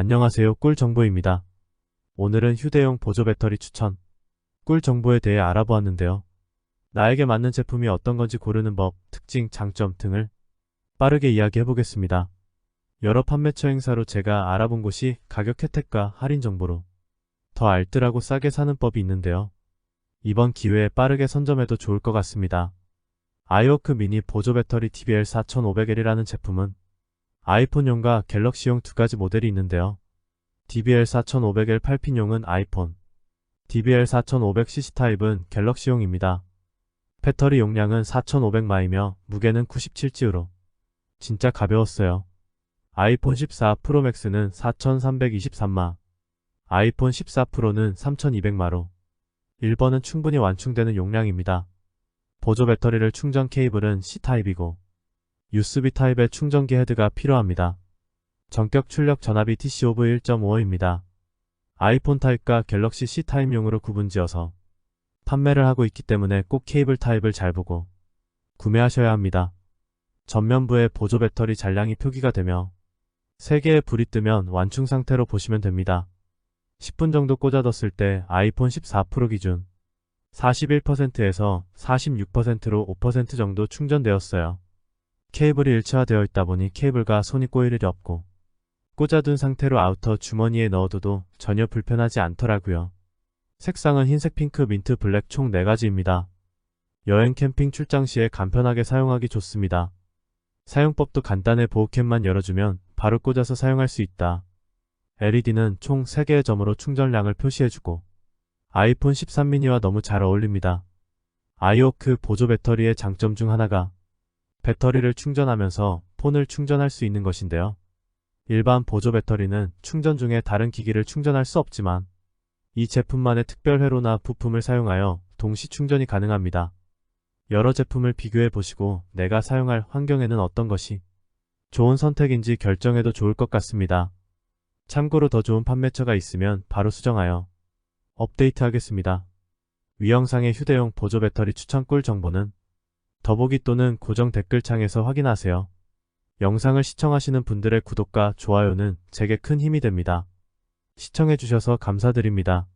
안녕하세요 꿀정보입니다. 오늘은 휴대용 보조 배터리 추천, 꿀 정보에 대해 알아보았는데요. 나에게 맞는 제품이 어떤 건지 고르는 법, 특징, 장점 등을 빠르게 이야기해 보겠습니다. 여러 판매처 행사로 제가 알아본 곳이 가격 혜택과 할인 정보로 더 알뜰하고 싸게 사는 법이 있는데요. 이번 기회에 빠르게 선점해도 좋을 것 같습니다. 아이워크 미니 보조 배터리 DBL 4500L이라는 제품은 아이폰용과 갤럭시용 두 가지 모델이 있는데요. DBL 4500L 8핀용은 아이폰, DBL 4500cc 타입은 갤럭시용입니다. 배터리 용량은 4500마이며 무게는 97지우로 진짜 가벼웠어요. 아이폰 14 프로맥스는 4323마, 아이폰 14 프로는 3200마로 1번은 충분히 완충되는 용량입니다. 보조 배터리를 충전 케이블은 C타입이고 USB 타입의 충전기 헤드가 필요합니다. 전격 출력 전압이 TC-OV 1.5입니다. 아이폰 타입과 갤럭시 C 타입용으로 구분지어서 판매를 하고 있기 때문에 꼭 케이블 타입을 잘 보고 구매하셔야 합니다. 전면부에 보조 배터리 잔량이 표기가 되며 3개의 불이 뜨면 완충 상태로 보시면 됩니다. 10분 정도 꽂아뒀을 때 아이폰 14 프로 기준 41%에서 46%로 5% 정도 충전되었어요. 케이블이 일체화되어 있다 보니 케이블과 손이 꼬일 일이 없고 꽂아둔 상태로 아우터 주머니에 넣어둬도 전혀 불편하지 않더라고요. 색상은 흰색, 핑크, 민트, 블랙 총 4가지입니다. 여행 캠핑 출장 시에 간편하게 사용하기 좋습니다. 사용법도 간단해 보호캡만 열어주면 바로 꽂아서 사용할 수 있다. LED는 총 3개의 점으로 충전량을 표시해주고 아이폰 13 미니와 너무 잘 어울립니다. 아이오크 보조 배터리의 장점 중 하나가 배터리를 충전하면서 폰을 충전할 수 있는 것인데요. 일반 보조 배터리는 충전 중에 다른 기기를 충전할 수 없지만 이 제품만의 특별 회로나 부품을 사용하여 동시 충전이 가능합니다. 여러 제품을 비교해 보시고 내가 사용할 환경에는 어떤 것이 좋은 선택인지 결정해도 좋을 것 같습니다. 참고로 더 좋은 판매처가 있으면 바로 수정하여 업데이트 하겠습니다. 위 영상의 휴대용 보조 배터리 추천 꿀 정보는 더보기 또는 고정 댓글창에서 확인하세요. 영상을 시청하시는 분들의 구독과 좋아요는 제게 큰 힘이 됩니다. 시청해주셔서 감사드립니다.